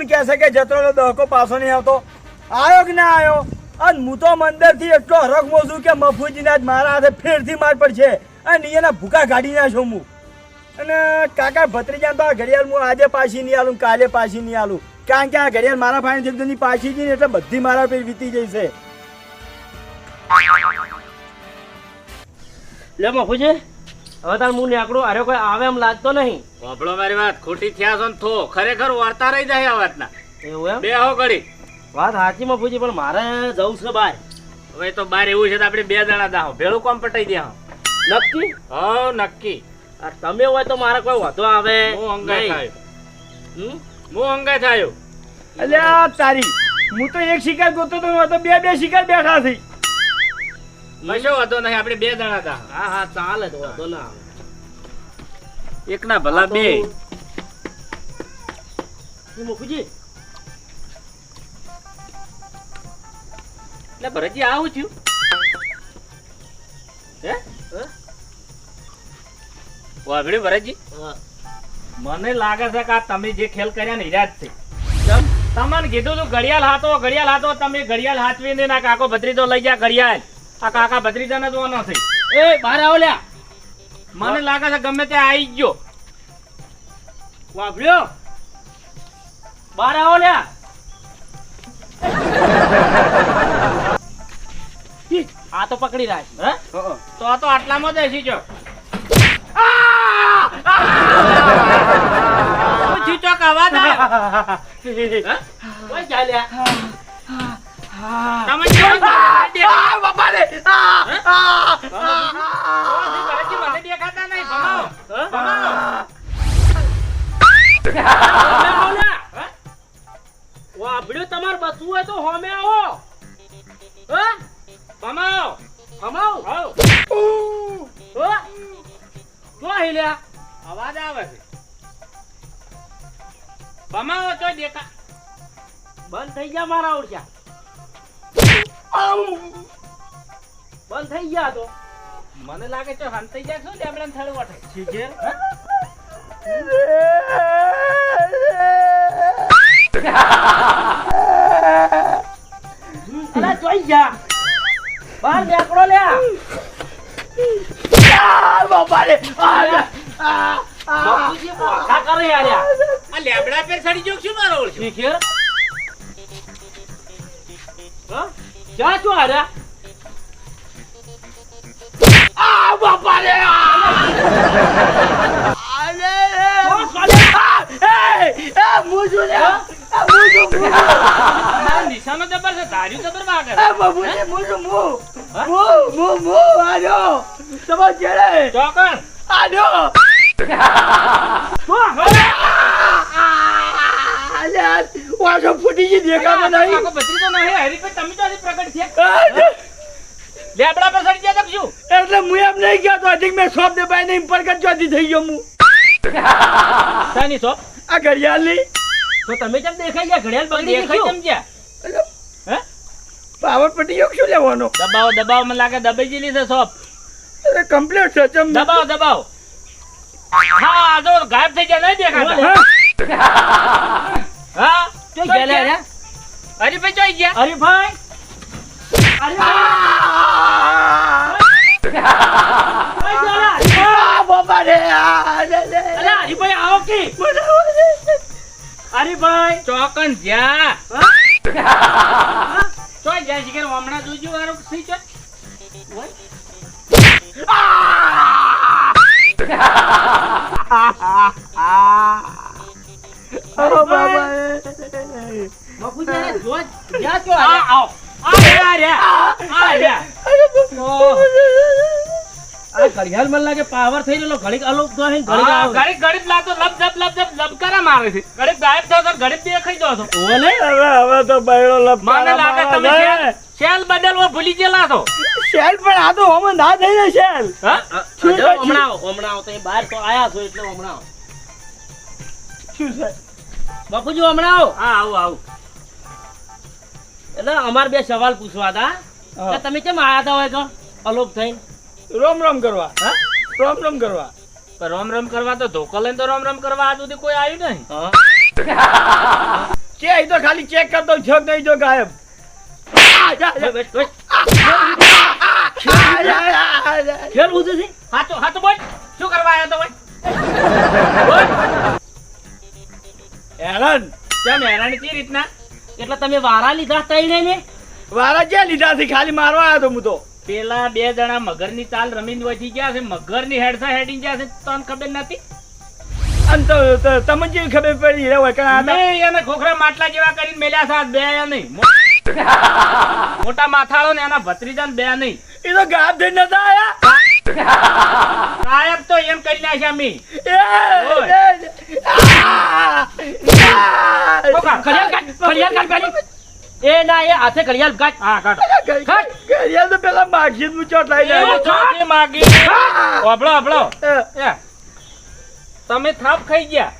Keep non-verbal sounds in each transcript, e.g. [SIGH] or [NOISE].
કોણ કહે છે કે જતો દહકો પાછો નહીં આવતો? આવ્યો કે ના આવ્યો અને હું તો મંદિરથી એટલો હરખમો છું કે મફુજીના જ મારા હાથે ફેરથી માર પડશે. અને એના ભૂકા કાઢી નાખ્યો હું. અને કાકા ભત્રીજા તો આ ઘડિયાળ હું આજે પાછી નહીં આલું, કાલે પાછી નહીં આલું. કારણ કે આ ઘડિયાળ મારા ફાઈન જગદની પાછી જઈને એટલે બધી મારા પર વીતી જઈ છે. લે મફુજી. હવે તાર હું નેકડો અરે કોઈ આવે એમ લાગતો નહીં. વાપડો મારી વાત ખોટી થયા છો ને થો. ખરેખર વાર્તા રહી જાય આ વાતના. એવું એમ? બે હો ઘડી. વાત સાચી પૂછી પણ મારે જવું છે બાર હવે તો બાર એવું છે તો આપણે બે જણા દાહો ભેળું કોમ પટાઈ દે નક્કી? હો નક્કી. આ તમે હોય તો મારે કોઈ વધુ આવે હું અંગાઈ થાય? હું અંગાઈ થાયો. અલ્યા તારી હું તો એક શિકાર ગોતો તો બે બે શિકાર બેઠા થઈ કશો વાંધો નહીં આપણે બે જણા હતા. હા હા ચાલે તો વાંધો ના આવે. એક ના ભલા બે. શું એટલે ભરતજી આવું છું હે? હે? ભરતજી? મને લાગે છે કે આ તમે જે ખેલ કર્યા ને ઈરાજ છે. તમને કીધું તું ઘડિયાળ હાથો ઘડિયાળ હાથો તમે ઘડિયાળ હાથવીને ના કાકો ભત્રીજો લઈ ગયા ઘડિયાળ. આ કાકા ભત્રીજાને જોવાનો છે. એ બહાર આવો લ્યા. મને લાગે છે ગમે તે આવી ગયો. વાપર્યો? બહાર આવો લ્યા. આ તો પકડી રાખ. હે? તો આ તો આટલામાં જ હસી જો આવ્યો ઓય ચાલ્યા તમે મને આવો બસવું હોય તો હોમે આવો હે ભમાવો આવો હો જો અવાજ આવે છે તો દેખા બંધ થઈ ગયા મારા ઓળખ્યા બંધ થઈ ગયા તો? મને લાગે છે હંતાઈ જાય. શું લેબડાને થડ વટે છે અલા જોઈ ગયા બહાર નીકળો લ્યા બાપુજી મોખા કરે યાર આ લેબડા પર સડી જો શું મારો ઓળખ્યો શીખેર? હા? ક્યાં છો આર્યા આ નિશાનો જબર છે ધાર્યું જબર વાગે ચોકણ ફૂટી ગઈ દેખાતો નહીં બત્રી તો નહીં હરીફે તમે તો પ્રગટ થયા લેબડા પર સડી જાય શું? એટલે હું એમ નહીં ગયો તો હજી મેં શોપ દબાઈ નહીં પ્રગટ ચોથી થઈ ગયો હું. સાની શોપ આ ઘડિયાળની તો તમે કેમ દેખાઈ ગયા ઘડિયાળ બગડી દેખાઈ? કેમ હે? પાવર પટી ગયો શું લેવાનો? દબાવો દબાવો મને લાગે દબાઈ ગયેલી છે શોપ અરે કમ્પ્લીટ છે ચમ. દબાવો દબાવો. હા જો ગાયબ થઈ જાય નહીં દેખાતા. હા. તો ગયા લે રે? હરીફે ચોઈ ગયા? હરીભાઈ ઓય જાલા, હરીભાઈ. ચોકન જ્યાં? ચોઈ જ્યાં શીખર હમણાં જોજો વાળો થઈ ચોય ઓ બાબા બાપુજી, અરે જો, જ્યાં આર્યા. આવો ઘડિયાળ મને લાગે પાવર થઈ રહેલો ઘડીક અલોપ તો હે ઘડીક હા, ઘડીક ઘડીક લાતો લપ જપ લપ જપ લબકારા મારે છે. ઘડીક ગાયબ થયો તો ઘડીક દેખાઈ જાવ છો હવે હવે તો બૈરો મને લાગે તમે શેલ શેલ ભૂલી ગયેલા છો. શેલ પણ આ તો હમણાં ના થઈ શેલ? હમણાં આવો, હમણાં આવો. તો એ બહાર તો આયા છો એટલે હમણાં. શું છે? બાપુજી હમણાં આવો. હા આવું આવું. એટલે અમારે બે સવાલ પૂછવા હતા. તમે કેમ આયા હતા હોય તો? અલોપ થઈને. રોમ રોમ કરવા. હા? રોમ રોમ કરવા. રોમ રોમ કરવા તો ધોકો લઈને તો રોમ રોમ કરવા આજ સુધી કોઈ આવ્યું નહીં. કે તો ખાલી ચેક કરતો છો નહીં જો ગાયબ. ખેલ છે? બોલ. શું કરવા આવ્યો તો ભાઈ હેરાન. કેમ હેરાન? કઈ રીતના? એટલે તમે વારા લીધા તઈને ને? વારા ક્યાં લીધા છે ખાલી મારવા આવ્યો તો હું તો. પેલા બે જણા મગરની ચાલ રમીને વધી ગયા છે મગરની હેડસા હેડી ગયા છે તને ખબર નથી? અને તો તો તમને જેવી ખબર પડી હોય કારણ મેં એને ખોખરા માટલા જેવા કરીને મેલ્યા છે બે નહીં. [LAUGHS] મોટા માથાળો ને એના ભત્રીજા ને બે નહીં. એ તો ગાબ થઈ નતા આયા? [LAUGHS] કાયબ તો એમ કરી નાખ્યા મી. ઘડિયાળ કાઢ પેલી. એ ના એ હાથે ઘડિયાળ કાઢ. હા કાઢો. કાઢ ઘડિયાળ તો પેલા માગશીટનું ચોટ લાઈ જાય માગી ઓભળો ઓભળો તમે થાપ ખાઈ ગયા.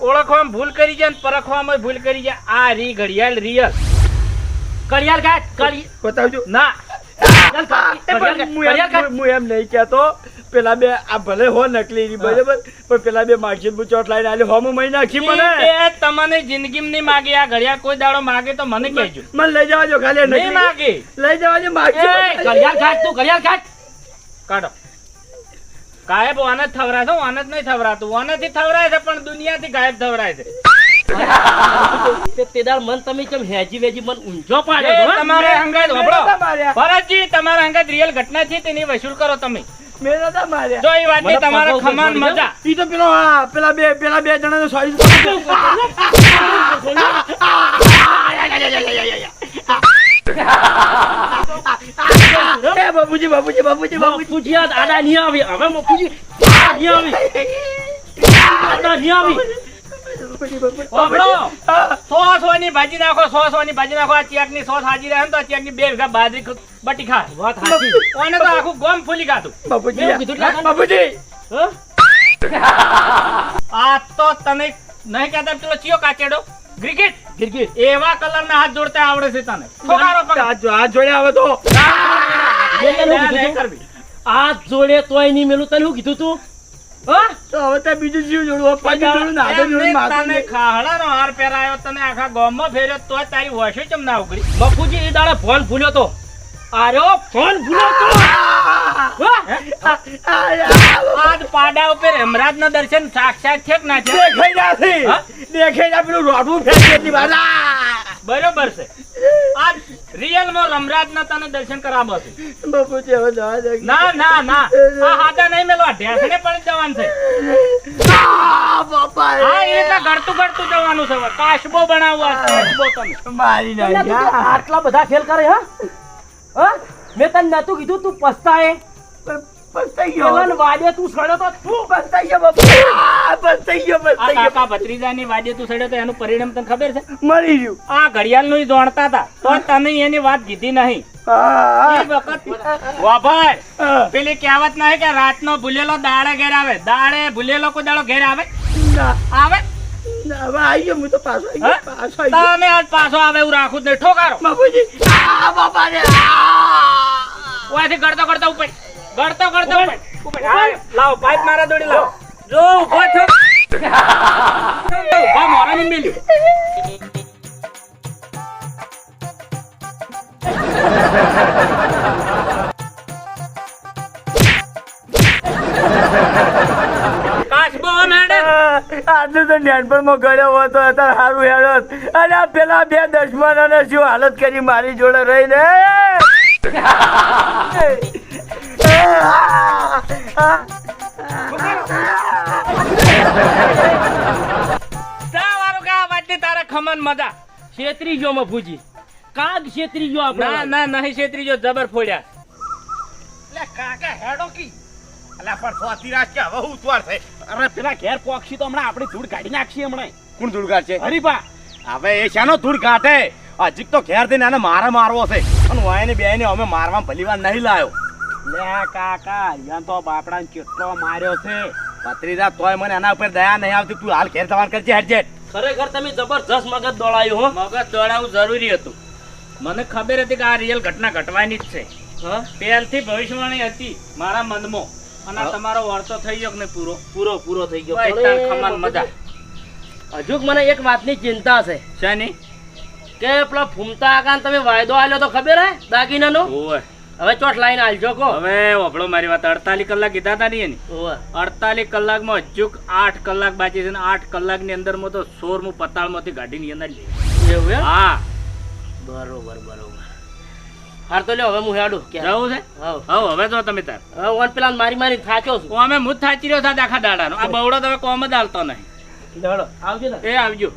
ઓળખવામાં ભૂલ કરી ગયા ને પરખવામાં ભૂલ કરી ગયા. આ રી ઘડિયાળ રિયલ ઘડિયાળ કાઢ ઘડી બતાવજો. ના. હું. એમ- હું- હું એમ નહીં કહેતો. પેલા બે આ ભલે હો નકલી ની બરાબર પણ પેલા બે માગશીટનું ચોટ લાઈને આલી હોમ મહી નાખી મને. બે તમને જિંદગીમાં નહીં માગે. આ ઘડિયા કોઈ દાડો માગે તો મને કહેજો. મને લઈ જવા જો ખાલી નહીં માગે. લઈ જવા જો એ ઘડિયાળ કાઢ તું ઘડિયાળ ખાટ. કાઢો. ગાયબ ઓને જ થવરાય છે ઓને જ નહીં થવરાતું. ઓનેથી થવરાય છે પણ દુનિયાથી ગાયબ થવરાય છે. તે તેદાર મન તમે કેમ હેજી વેજી મન ઊંઝો પાડ્યો તમારે હંગાત. ભરતજી તમારા હંગાત રિયલ ઘટના છે તેની વસૂલ કરો તમે. મેં નતા માર્યા. જો એ વાતની તમારે ખમાન મજા. ઈ તો પેલો હા પેલા બે પેલા બે જણા સોરી [LAUGHS] એ બાપુજી બાપુજી બાપુજી બાપુજી. બાપુજી આ દાદા નહીં આવી. હવે બાપુજી આ નહીં આવી. દાદા નહીં આવી. [LAUGHS] હોભળો. સો સોની ભાજી નાખો સો સોની ભાજી નાખો આ હાજી રહે તો આ ચેકની બે વીઘા બાજરી બટી ખા વાત સાચી ઓને તો આખું ગોમ ફૂલી ગાતું બાપુજી મેં કીધું એટલે બાપુજી આ તો તને નહીં કહેતા પેલો ચિયો કાચેડો ક્રિકેટ ગિરગિર એવા કલરના હાથ જોડતા આવડે છે તને આ જોડે આવે તો ના. આ જોડે તોય નહીં મેલું તને શું કીધું તું તો હવે ત્યાં બીજું જીવ ને આગળ માથું તને ખાહડાનો હાર પહેરાયો તને આખા ગામમાં ફેર્યો તો તારી વોશો ચમ ના બપુજી બાપુજી એ દાડે ફોન ભૂલ્યો તો. આર્યો ફોન ભૂલો તો. આજ પાડા ઉપર હેમરાજના દર્શન સાક્ષાત છે કે ના છે દેખાઈ નથી દેખાઈ ના પેલું રોડું ફેંકી એટલી. બરોબર છે. આજ રિયલમાં રમરાજના તને દર્શન કરાવો છે. બાપુજી હવે જવા દે. ના ના ના. આ હાથા નહીં મેલવા. ઢેસને પણ જવાનું છે. બાપા હા એ તો ગળતું ગળતું જવાનું છે. કાશબો બનાવવા કાશબો તમે મારી એટલે નાખ્યા. આટલા બધા ખેલ કરે હા? હા? મેં તને નતું કીધું તું પસ્તાય. પસ્તાઈ ગયો. પેલાને વાડે તું સડ્યો તો તું પસ્તાઈ ગયો પસ્તાઈ ગયો, પસ્તાઈ ગયો. કાકા ભત્રીજાની વાડે તું સડ્યો તો એનું પરિણામ તને ખબર છે? મરી ગયું. આ ઘડિયાળનું જાણતા હતા તો એની વાત કીધી નહીં. વખત પેલી કહેવત નહીં કે રાતનો ભૂલેલો દાડે ઘેર આવે. દાડે ભૂલેલો કોઈ દાડો ઘેર આવે? આવે? ના, હવે ગયો, હું તો પાછો ગયો, પાછો આઈ ગયો. તને આજ પાછો આવે એવું રાખું જ નહીં. ઠોકારો. બાપુજી, આ બાપા રે. ઓયાથી ગળતો ગળતો ઉપર. ગળતો ગળતો ઉપર. લાવો પાઇપ મારા દોડી લાવો. જો ઊભો ઊભા મોરાને મેલ્યું. કાચબો મેડમ આટલું તો નાનપણમાં ગયો હતો અત્યારે સારું હેડો. અને આ પેલા બે દુશ્મનોને શું હાલત કરી મારી જોડે રહીને? કે વાતની ખમન મજા? છેતરી ગયો કાગ છેતરી ગયો ના આપણે ના નહીં છેતરી જબર ફોડ્યા. અરે પેલા ઘેર પોક્ષી તો હમણાં આપણે ધૂળ કાઢી નાખશી હમણાં. કોણ ધૂળ કાઢશે? હરીપા હવે એ શાનો ધૂળ કાઢે. હજી તો ઘેર દઈને આને મારે મારવો છે. પણ વાયને બેને અમે મારવા ભલીવાર નહીં લાયો. લે કાકા અહીંયા તો બાપડાને કેટલો માર્યો છે. ભત્રીજા તોય મને એના ઉપર દયા નહીં આવતી. તું હાલ ઘેર જવાન કરજે હેડજેટ ખરેખર તમે જબરજસ્ત મગજ દોડાયું હો? મગજ દોડાવવું જરૂરી હતું. મને ખબર હતી કે આ રિયલ ઘટના ઘટવાની જ છે. હા? પહેલથી ભવિષ્યવાણી હતી મારા મનમાં. અને તમારો વારસો થઈ ગયો ને પૂરો? પૂરો પૂરો થઈ ગયો. ખમાન મજા. હજુ મને એક વાતની ચિંતા છે. શાની? કે પેલા ફૂમતા આકાન તમે વાયદો આલ્યો તો ખબર હે દાગીનાનો? ઓવે. હવે ચોટ લાઈન આલજો કો. હવે વભળો મારી વાત. અડતાલીસ કલાક કીધા હતા નહીં એની. અડતાલીસ કલાકમાં હજુ આઠ કલાક બાકી છે ને આઠ કલાકની અંદરમાં તો સોર હું પતાળમાંથી ગાડીની અંદર લઈ એવું હા. બરોબર બરોબર. હાર તો લ્યો હવે હું હેડું કે રહું છે? હવ. હવ હવે જો તમે તાર. હવે વન પેલા મારી મારી થાચો છું. કોમે મુજ થાચી રહ્યો હતા આખા દાડાનો. આ બવડો તમે કોમ જ હાલતો નહીં. લેવડો આવજો ને. એ આવજો.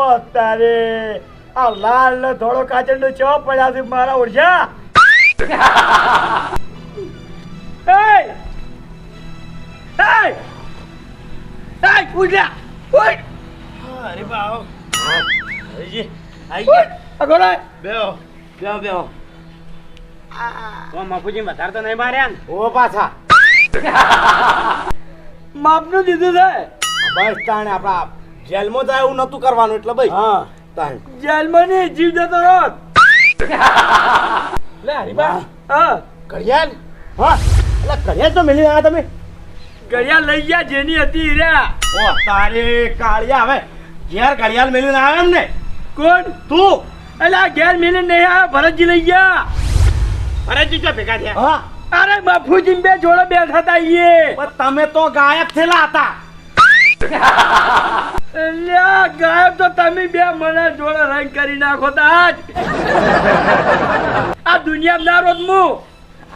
ઓ તારે આ લાલ ને થોડો કાચંડ નો ચો પડ્યા છે મારા ઓળશા Hey! એય! એય, ઉઠ્યા! ઉઠ! અરે બાવ હરીજી આઈ કોણ હે? બેહો બેહો બેહો. કોમ મફુજી વધારે તો નહીં માર્યા ને? ઓ પાછા. [LAUGHS] માપનું દીધું છે. બસ તાણે આપણા જેલમાં જાય એવું નતું કરવાનું એટલે ભાઈ હા. તાણે. જેલમાં નહીં જીવ જતો રોત [LAUGHS] લે હરીબા હા. ઘડિયાળ. હા. એટલે ઘડિયાળ તો મેલી આવ્યા તમે. ઘડિયાળ લઈ ગયા જેની હતી રે ઓ તારે કાળિયા હવે. ઘેર ઘડિયાળ મેલીને આવ્યા એમ ને કોણ? તું? એટલે આ ઘેર મેલે નહીં આવ્યો ભરતજી લઈ ગયા. ભરતજી ચો ભેગા થયા? હા. અરે બાપુજી બે જોડે બેઠા હતા ઈએ. તમે તો ગાયબ થયેલા હતા. અલ્યા ગાયબ તો તમે બે મને જોડે રંગ કરી નાખો તાજ આ દુનિયા ના રોજ મુ.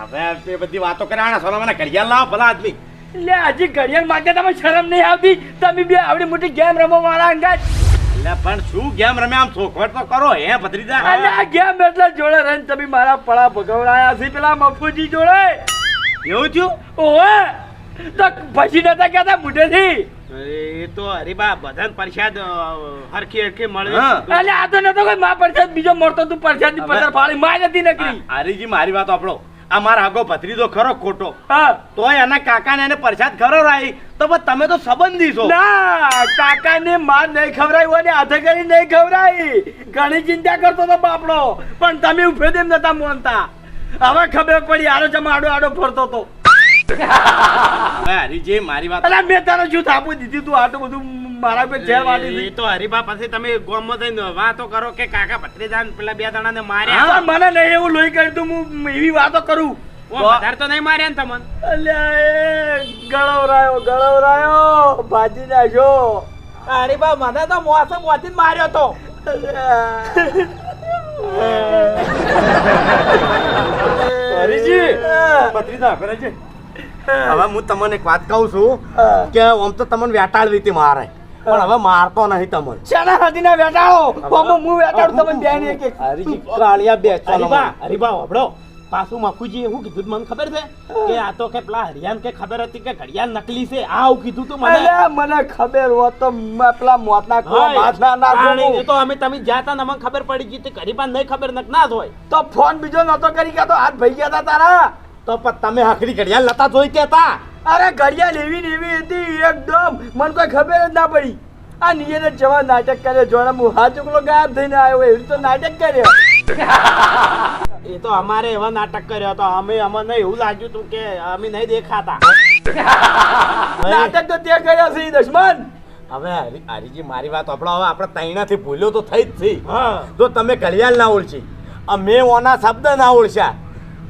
હવે બધી વાતો કર્યા સોના મને ઘડિયાળ લાવો ભલા આદમી. લે હજી ઘડિયાળ માંગે તમે શરમ નહીં આવતી? તમે બે આવડી મોટી ગેમ રમો મારા અંગાજ. એટલે પણ શું ગેમ રમે? આમ ચોખવટ તો કરો હે ભત્રીજા? અને આ ગેમ એટલે જોડે રન તમે મારા પડા ભગવડાયા છે પેલા મફુજી જોડે. એવું થયું? ઓહે તો ભજી નતા કહેતા મોઢેથી? એ તો હરીબા બધાને પરસાદ હરખી હરખી મળે. એટલે આ તો નતો કોઈ મા પરસાદ બીજો મળતો તું પરસાદની પથર ફાળી માં નથી નકરી હરીજી મારી વાત આપણો આ મારા આગો ભત્રીજો ખરો ખોટો. તો એના કાકાને એને પ્રસાદ ખવડાવી તો તમે તો સંબંધી છો. ના કાકાને માર નહીં ખવડાવી અને હાથે કરી નહીં ખવડાવી ઘણી ચિંતા કરતો તો બાપડો. પણ તમે ઉભે તેમ નતા મોનતા. હવે ખબર પડી આડો જમા આડો આડો ફરતો તો. હવે હરીજી મારી વાત અલા મેં તારો શું થાપું દીધી તું આટલું બધું મારા પે ઝેર વાટી તો હરીબા પછી તમે ગામમાં થઈને વાતો કરો કે કાકા ભત્રીજાન પેલા બે જણાને હા, માર્યા મને નહીં એવું લોહી કરી તું હું એવી વાતો કરું. વધારે તો નહીં માર્યા ને તમને? અલ્યા ગળવરાયો ગળવરાયો ભાજી નાખ્યો હરીબા મને તો મોસમ મોથી માર્યો તો. હરીજી ભત્રીજા છે હવે હું તમને એક વાત કહું છું કે આમ તો તમને વેટાળવી હતી મારે. પણ હવે મારતો નહીં તમને. શેના હાથીના વેટાળો? ઓમો હું વેટાડું તમને બેન એક એક. હરીજી કાળિયા બે હરીબા હરીબા હોભળો પાછું માખુજી એવું કીધું મને ખબર છે? કે આ તો કે પેલા હરિયાન કે ખબર હતી કે ઘડિયાળ નકલી છે? આ આવું કીધું તું મને. મને ખબર હોત તો પેલા મોતના ના એ તો અમે તમે જ્યાં તા ને અમને ખબર પડી ગઈ તે ગરીબા નહીં ખબર નક ના હોય. તો ફોન બીજો નતો કરી ગયા તો હાથ ભઈ ગયા તારા. તો પણ તમે આખરી ઘડિયાળ નતા જોઈ કેતા અરે ઘડિયાળ એવી ને એવી હતી એકદમ. મને કોઈ ખબર જ ના પડી. આ નિયને જવા નાટક કરે જોડે હું હાથ ઉકલો ગાયબ થઈને આવ્યો એવી તો નાટક કર્યો. [LAUGHS] એ તો અમારે એવા નાટક કર્યો હતો અમે અમને એવું લાગ્યું હતું કે અમે નહીં દેખાતા. [LAUGHS] નાટક તો તે કર્યા છે દશમન. હવે હરી- હરીજી મારી વાત આપણો હવે આપણે તૈણાથી ભૂલ્યો તો થઈ જ થઈ હા. જો તમે ઘડિયાળ ના ઓળશી અમે ઓના શબ્દ ના ઓળખ્યા હા.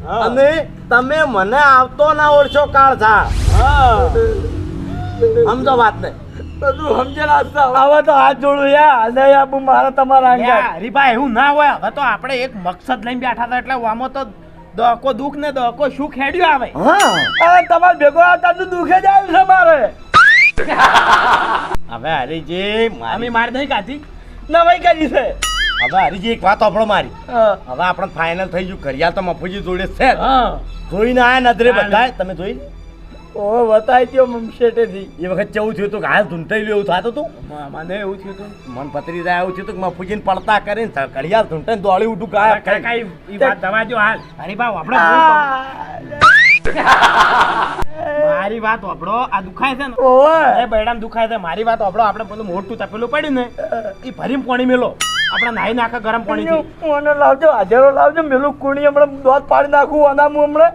અને તમે મને આવતો ના ઓળખો કાળ હા. સમજો વાત ને. બધું સમજેલા હવે તો હાથ જોડું યા નહીં આપું મારા તમારા યા, એવું ના હોય. હવે તો આપણે એક મકસદ લઈને બેઠા હતા એટલે આમાં તો દહકો દુઃખ ને દહકો શું હેડ્યું આવે. હા. તમારે ભેગો આવતા તો દુખે જ આવ્યું છે મારે. [LAUGHS] હવે હરીજી અમે મારી માર નહીં કાઢી. નવાઈ કરી છે. હવે હરીજી એક વાત આપણો મારી. હવે આપણે ફાઇનલ થઈ ગયું. ઘડિયાળ તો મફુજી જોડે છે જોઈને આયા નજરે બધા બધાય? તમે જોઈ ઓ બતાવી ત્યો શેઠેથી. એ વખત કેવું થયું હતું કે હાલ ધૂંટાઈ એવું થતું હતું? મને એવું થયું હતું. મન પતરી જાય એવું થયું હતું કે મફુજીને પડતા કરીને ઘડિયાળ ધૂંટાઈને દોડી ઉઠું ગાયબ થઈ. કાકા ઈ- ઈ વાત દવા જો હરી હરીભાઈ આપણે મારી વાત વાપરો આ દુખાય છે ને? ઓવે એ બૈડામ દુખાય છે. મારી વાત વાપરો આપણે પેલું મોટું તપેલું પડ્યું ને એ ભરીમ પાણી મેલો. આપણે નાહી નાખે ગરમ પાણીથી. મને લાવજો હાજરો લાવજો મેલું કુણી હમણાં દોત પાડી નાખું અનામું હમણાં.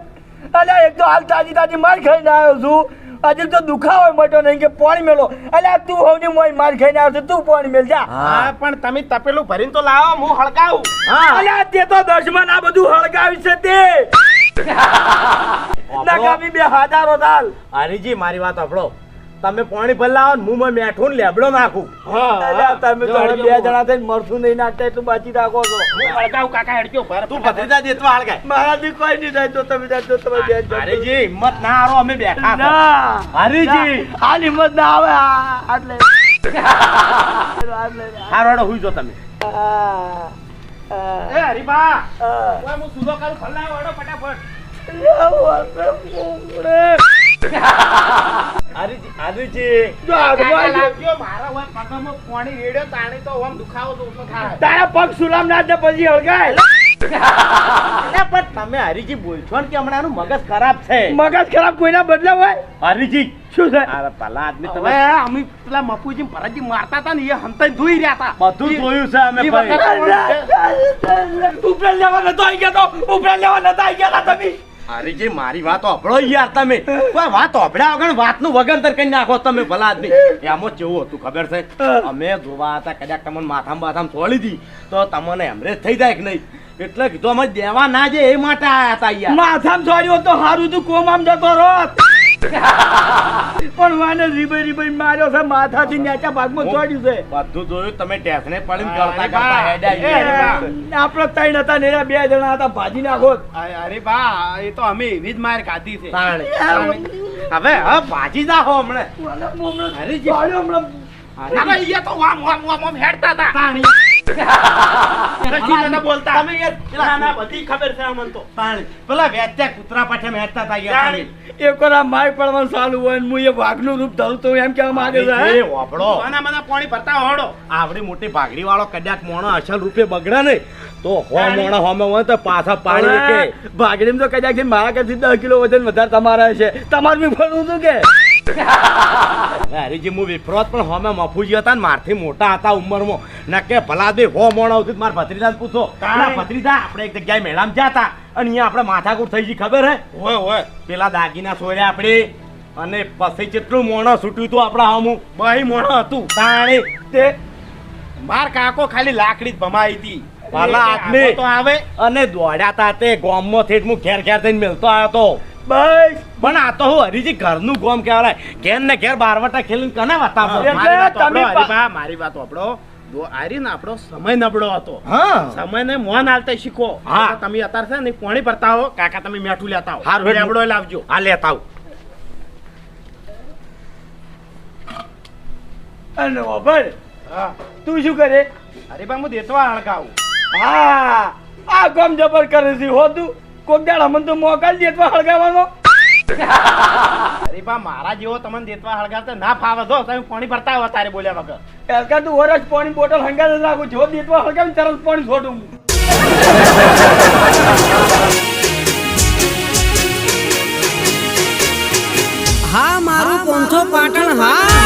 અલ્યા એક તો હાલ તાજી તાજી માર ખાઈને આવ્યો છું. આજે તો દુખાવો મટ્યો નહીં કે પાણી મેલો. અલ્યા તું હોવની મોય માર ખાઈને આવ્યો છે તું પાણી મેલ જા. હા. પણ તમે તપેલું ભરીને તો લાવો હું હળગાવું. અલ્યા તે તો દશમન આ બધું હળગાવી છે તે. [LAUGHS] નકામી બે હાજારો દાલ હરીજી મારી વાત સાંભળો. તમે પાણી ભરલાવો ને મુંમાં મેઠું ને લેબડો નાખું. હા તમે તો બે જણા થઈને મરશું નહીં નાખતા એટલું બાજી રાખો છો. હું કાકા હેડજો તું ભત્રીજા જેતવા હળગાય મારાથી કોઈ નહીં જાય તો તમે જાજો તમે બે હરીજી હિંમત ના હારો અમે બેઠા. ના. હરીજી. ના, હિંમત ના આવે આટલે આટલે. હારો હુઈ જો તમે. આ, આ, એ હરીબા. હું. સુધો કાલ ખલ્લા હેડો ફટાફટ. તારા પગ સુલામ ના દે પછી હળગાય. પણ તમે હરીજી બોલશો ને કે હમણાં મગજ ખરાબ છે. મગજ ખરાબ કોઈના બદલે હોય? હરીજી શું છે? અરે ભલા આદમી તમે અમે પેલા મફુજી ભરતજી મારતા હતા ને એ હંતાઈ ધોઈ રહ્યા હતા. બધું જોયું છે અમે ઉપરા લેવા નતો આવી ગયા તો. ઉપરા લેવા નતા આવી ગયા તમે. હરીજી મારી વાત હોભળો યાર તમે. કોઈ વાત હોભળ્યા વગર વાતનું વગંતર કરી નાખો તમે ભલા આદમી. એમાં જેવું હતું ખબર છે? અમે જોવા હતા કદાચ તમને માથામાં બાથામાં છોડી દી તો તમને એમરેજ થઈ જાય કે નહીં? એટલે કીધું અમે દેવા ના જે એ માટે આયા હતા યાર. માથામાં છોડ્યો તો સારું તું કોમામ જતો રોત પણ વાને રીબાઈ રીબાઈ માર્યો છે માથાથી નેચા ભાગમાં ચોડ્યું છે. બધું જોયું તમે ટેસને પડીને ગળતા ગળતા. બા. આપણે ત્રણ હતા ને બે જણા હતા ભાજી નાખો અરે અરે બા એ તો અમે એવી જ માર ખાધી છે. હવે હવે ભાજી જાઓ હમણાં. હરીજી અરે ઈ તો વામ વામ વામ હેડતા હતા. [LAUGHS] બોલતા. તમે યાર ના ના બધી ખબર છે અમને તો. પેલા વેચ્યા કૂતરા પાછા મેચતા હતા યાર એક વાર માય પડવાનું ચાલુ હોય હું એ વાઘનું રૂપ ધરું તો એમ કેવા માંગે છે? આના મને પાણી ભરતા હોડો આવડી મોટી ભાગડી વાળો કદાચ મોણો અસલ રૂપે બગડે ને તો હો મોણો હોમે હોય તો પાછા પાણી ભાગડી કે ભાગડીમાં તો કદાચ મારા કરતી દસ કિલો વજન વધારે તમારા છે તમારે બી ફરવું હતું કે? હરીજી હું વિફરોત પણ હોમે મફુજી હતા ને મારથી મોટા હતા ઉંમરમાં. ના કે ભલા બે હો મોણો આવતી મારા ભત્રીજા પૂછો. પેલા ભત્રીજા આપણે એક જગ્યાએ મેળામાં જતા અને અહીંયા આપણે માથાકૂટ થઈ ગઈ ખબર હે? હોય હોય. પેલા દાગીના સોર્યા આપણે અને પછી જેટલું મોણો છૂટ્યું હતું આપણા હમું. બહી મોણો હતું. તાણે તે માર કાકો ખાલી લાકડી જ ભમાઈ હતી. ભલા આદમી. તો આવે. અને દોડ્યા તા તે ગોમમાં થેઠ હું ઘેર ઘેર થઈને મેલતો આવ્યો તો. બસ પણ આ તો હું હરીજી ઘરનું ગોમ કહેવાય. ઘેર ને ઘેર બારવટા ખેલીને કને વતાવશો? મારી વાત તમે સાંભળો, પા- હરીભા, મારી વાત સાંભળો. દો- આરી ને આપણો સમય નબળો હતો. હા. સમયને મોન આલતા શીખો. હા. તમે અત્યારે છે ને પાણી ભરતા હો. કાકા તમે મેઠું લેતા હો. હારું. લાવજો. હા લેતા આવું. અને તું શું કરે? અરે બા હું દેતવા હળગાવું હા આ ગમ જબર કરે છે હો તું. કોક દાડ અમને તો મોકલ દેતવા હળગાવાનો. અરે બા મારા જેવો તમને દેતવા હળગાવતા ના ફાવે. જો તમે પાણી ભરતા આવો તારે બોલ્યા વગર. એલકા તું ઓરજ પાણી બોટલ હંગાત રાખું જો દેતવા હળગાવીને તરત પાણી છોડું હા મારું પોંથો પાટણ હા.